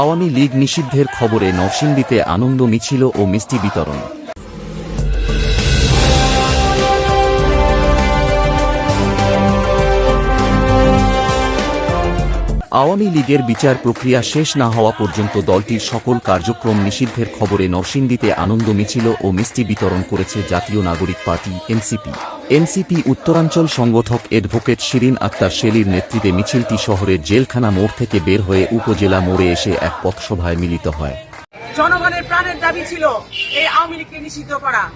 আওয়ামী লীগ নিষিদ্ধের খবরে নরসিংদীতে আনন্দ মিছিল ও মিষ্টি বিতরণ। আওয়ামী লীগের বিচার প্রক্রিয়া শেষ না হওয়া পর্যন্ত দলটির সকল কার্যক্রম নিষিদ্ধের খবরে নরসিংদীতে আনন্দ মিছিল ও মিষ্টি বিতরণ করেছে জাতীয় নাগরিক পার্টি, এনসিপি। এনসিপি উত্তরাঞ্চল সংগঠক অ্যাডভোকেট শিরিন আক্তার শেলির নেতৃত্বে মিছিলটি শহরের জেলখানা মোড় থেকে বের হয়ে উপজেলা মোড়ে এসে এক পথসভায় মিলিত হয়। জনগণের প্রাণের দাবি ছিল এই আওয়ামী লীগকে নিষিদ্ধ করা।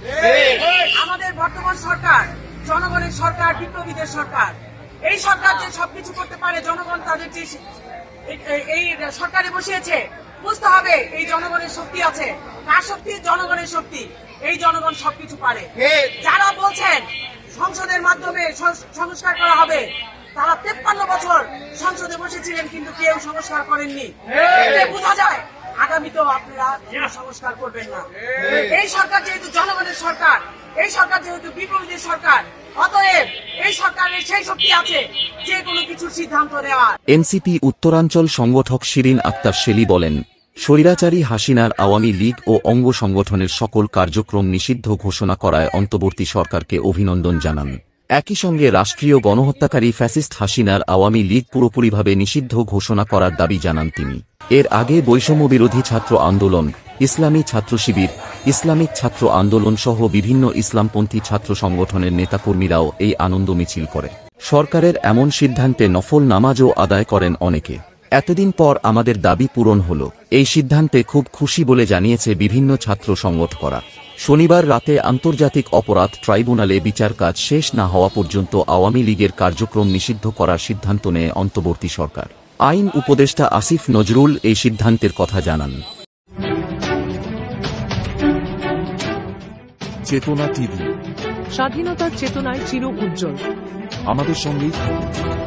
আমাদের বর্তমান সরকার জনগণের সরকার, বিপ্লবীদের সরকার। এই সরকার যে সবকিছু করতে পারে, জনগণ তাদের যে এই- সরকারে বসিয়েছে, বুঝতে হবে এই জনগণের শক্তি আছে। কার শক্তি? জনগণের শক্তি। এই জনগণ সবকিছু পারে। যারা বলছেন সংসদের মাধ্যমে সংস্কার করা হবে। তারা তেপ্পান্ন বছর সংসদে বসেছিলেন কিন্তু কেউ সংস্কার করেননি। বোঝা যায় আগামীতেও আপনারা সংস্কার করবেন না। এই সরকার যেহেতু জনগণের সরকার এই সরকার যেহেতু বিপ্লবীদের সরকার অতএব এই সরকারের সেই শক্তি আছে যে কোনো কিছুর সিদ্ধান্ত নেওয়ার। এনসিপি উত্তরাঞ্চল সংগঠক শিরিন আক্তার শেলি বলেন স্বৈরাচারী হাসিনার আওয়ামী লীগ ও অঙ্গ সংগঠনের সকল কার্যক্রম নিষিদ্ধ ঘোষণা করায় অন্তর্বর্তী সরকারকে অভিনন্দন জানান। একই সঙ্গে রাষ্ট্রীয় গণহত্যাকারী ফ্যাসিস্ট হাসিনার আওয়ামী লীগ পুরোপুরিভাবে নিষিদ্ধ ঘোষণা করার দাবি জানান তিনি। এর আগে বৈষম্য বিরোধী ছাত্র আন্দোলন, ইসলামী ছাত্র শিবির, ইসলামিক ছাত্র আন্দোলন সহ বিভিন্ন ইসলামপন্থী ছাত্র সংগঠনের নেতাকর্মীরাও এই আনন্দ মিছিল করে। সরকারের এমন সিদ্ধান্তে নফল নামাজও আদায় করেন অনেকে। এতদিন পর আমাদের দাবি পূরণ হল। এই সিদ্ধান্তে খুব খুশি বলে জানিয়েছে বিভিন্ন ছাত্র সংগঠকরা। শনিবার রাতে আন্তর্জাতিক অপরাধ ট্রাইব্যুনালে বিচার কাজ শেষ না হওয়া পর্যন্ত আওয়ামী লীগের কার্যক্রম নিষিদ্ধ করার সিদ্ধান্ত নেয় অন্তর্বর্তী সরকার। আইন উপদেষ্টা আসিফ নজরুল এই সিদ্ধান্তের কথা জানান। চেতনা টিভি। স্বাধীনতার চেতনায় চির উজ্জ্বল। আমাদের সঙ্গেই থাকুন।